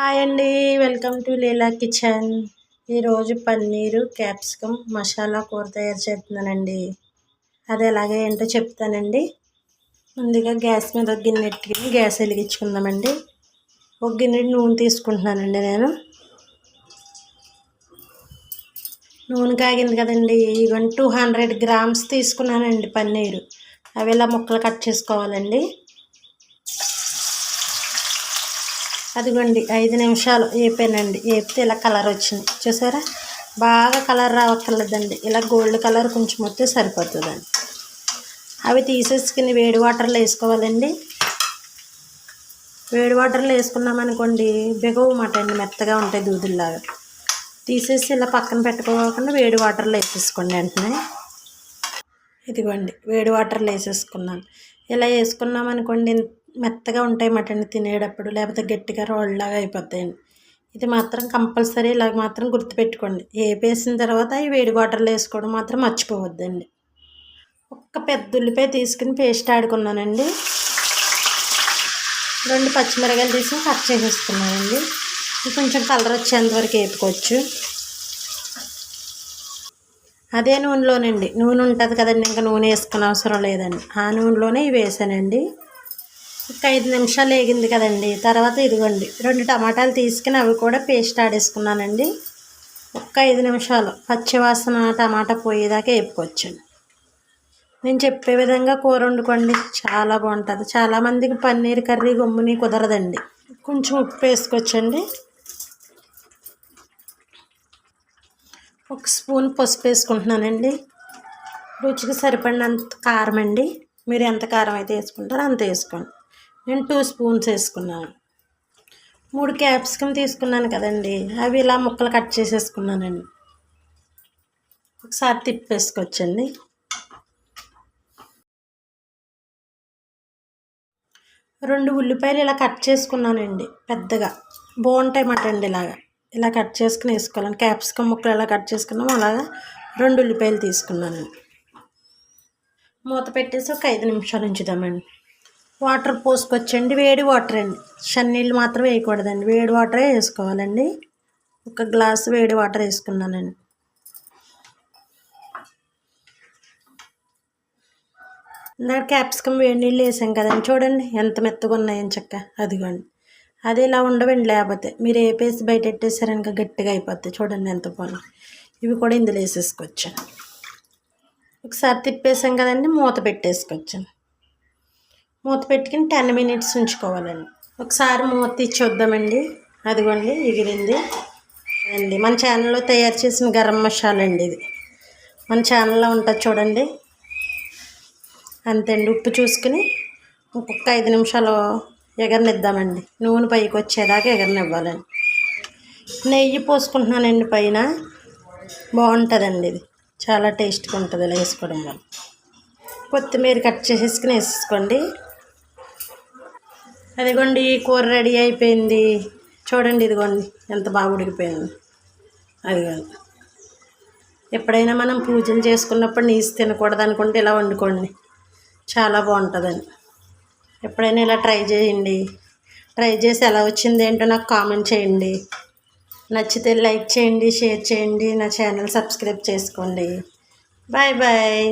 Hi అండి welcome to Leela kitchen. ఈరోజు paneer capsicum masala కూర తయారు చేస్తున్నానండి. అది ఎలాగే ఏంటో చెప్తానండి. ముందుగా గ్యాస్ మీద ఒక గిన్నె గ్యాస్ వెలిగించుకుందామండి. ఒక గిన్నె నూనె తీసుకుంటున్నానండి నేను. నూనె కాగింది కదండి ఈవెన్ టూ హండ్రెడ్ గ్రామ్స్ తీసుకున్నానండి పన్నీరు. అవి ఇలా ముక్కలు కట్ చేసుకోవాలండి. అదిగోండి ఐదు నిమిషాలు వేపానండి వేపితే ఇలా కలర్ వచ్చింది. చూసారా? బాగా కలర్ రావక్కర్లేదండి. ఇలా గోల్డ్ కలర్ కొంచెం వస్తే సరిపోతుందండి. అవి తీసేసుకుని వేడి వాటర్లో వేసుకోవాలండి. వేడి వాటర్లో వేసుకున్నామనుకోండి బిగవు మాట అండి. మెత్తగా ఉంటాయి దూదుల్లాగా. తీసేసి ఇలా పక్కన పెట్టుకోకుండా వేడి వాటర్లో వేసేసుకోండి వెంటనే. ఇదిగోండి వేడి వాటర్లో వేసేసుకున్నాను. ఇలా వేసుకున్నామనుకోండి మెత్తగా ఉంటాయి మటన్ తినేటప్పుడు లేకపోతే గట్టిగా రోడ్లాగా అయిపోతాయండి. ఇది మాత్రం కంపల్సరీ ఇలాగ మాత్రం గుర్తుపెట్టుకోండి. వేపేసిన తర్వాత ఈ వేడి వాటర్లో వేసుకోవడం మాత్రం మర్చిపోవద్దండి. ఒక్క పెద్ద ఉల్లిపాయ తీసుకుని పేస్ట్ ఆడుకున్నానండి. రెండు పచ్చిమిరకాయలు తీసుకుని కట్ చేసేసుకున్నానండి. కొంచెం కలర్ వచ్చేంత వరకు వేపుకోవచ్చు. అదే నూనెలోనండి. నూనె ఉంటుంది కదండి ఇంకా నూనె వేసుకునే అవసరం లేదండి. ఆ నూనెలోనే ఇవి వేసానండి. ఒక ఐదు నిమిషాలు వేగింది కదండి. తర్వాత ఇదిగోండి రెండు టమాటాలు తీసుకుని అవి కూడా పేస్ట్ ఆడేసుకున్నానండి. ఒక్క ఐదు నిమిషాలు పచ్చివాసన టమాటా పోయేదాకా వేపుకోవచ్చండి. నేను చెప్పే విధంగా కూర వండుకోండి చాలా బాగుంటుంది. చాలామందికి పన్నీర్ కర్రీ గమ్ముని కుదరదండి. కొంచెం ఉప్పు వేసుకోవచ్చండి. ఒక స్పూన్ పసుపు వేసుకుంటున్నానండి. రుచికి సరిపడినంత కారం అండి మీరు ఎంత కారం అయితే వేసుకుంటారో అంత వేసుకోండి. నేను టూ స్పూన్స్ వేసుకున్నాను. మూడు క్యాప్సికమ్ తీసుకున్నాను కదండి. అవి ఇలా ముక్కలు కట్ చేసేసుకున్నానండి ఒకసారి తిప్పేసుకోవచ్చండి. రెండు ఉల్లిపాయలు ఇలా కట్ చేసుకున్నానండి పెద్దగా. బాగుంటాయి మాట అండి ఇలాగా. ఇలా కట్ చేసుకుని వేసుకోవాలని క్యాప్సికమ్ ముక్కలు ఎలా కట్ చేసుకున్నామో అలాగా రెండు ఉల్లిపాయలు తీసుకున్నానండి మూత పెట్టేసి ఒక ఐదు నిమిషాలు ఉంచుదామండి. వాటర్ పోసుకొచ్చండి వేడి వాటర్ అండి. చన్నీళ్ళు మాత్రం వేయకూడదండి. వేడి వాటరే వేసుకోవాలండి. ఒక గ్లాస్ వేడి వాటర్ వేసుకున్నానండి. ఇందాక క్యాప్సికమ్ వేడి నీళ్ళు వేసాం కదండి చూడండి ఎంత మెత్తగా ఉన్నాయని చెక్క. అదిగోండి. అది ఇలా ఉండవండి లేకపోతే. మీరు వేపేసి బయట పెట్టేసారనుక గట్టిగా అయిపోతాయి చూడండి ఎంత బాగుంది. ఇవి కూడా ఇందులో వేసేసుకోవచ్చు ఒకసారి తిప్పేసాం కదండి మూత పెట్టేసుకోవచ్చు మూత పెట్టుకుని టెన్ మినిట్స్ ఉంచుకోవాలండి. ఒకసారి మూత చూద్దామండి అదిగోండి ఎగిరింది. అండి మన ఛానల్లో తయారు చేసిన గరం మసాలా అండి ఇది. మన ఛానల్లో ఉంటుంది చూడండి. అంతే అండి ఉప్పు చూసుకుని ఇంకొక ఐదు నిమిషాలు ఎగరనిద్దామండి. నూనె పైకి వచ్చేదాకా ఎగరనివ్వాలండి. నెయ్యి పోసుకుంటున్నానండి పైన. బాగుంటుందండి ఇది. చాలా టేస్ట్గా ఉంటుంది ఇలా వేసుకోవడం వల్ల. కొత్తిమీర కట్ చేసేసుకుని వేసుకోండి. అదిగోండి కూర రెడీ అయిపోయింది. చూడండి ఇదిగోండి ఎంత బాగా ఉడికిపోయింది. అదిగోండి. ఎప్పుడైనా మనం పూజలు చేసుకున్నప్పుడు నీసు తినకూడదు అనుకుంటే ఇలా వండుకోండి. చాలా బాగుంటుందని. ఎప్పుడైనా ఇలా ట్రై చేయండి. ట్రై చేసి ఎలా వచ్చింది ఏంటో నాకు కామెంట్ చేయండి. నచ్చితే లైక్ చేయండి షేర్ చేయండి. నా ఛానల్ సబ్స్క్రైబ్ చేసుకోండి. Bye bye.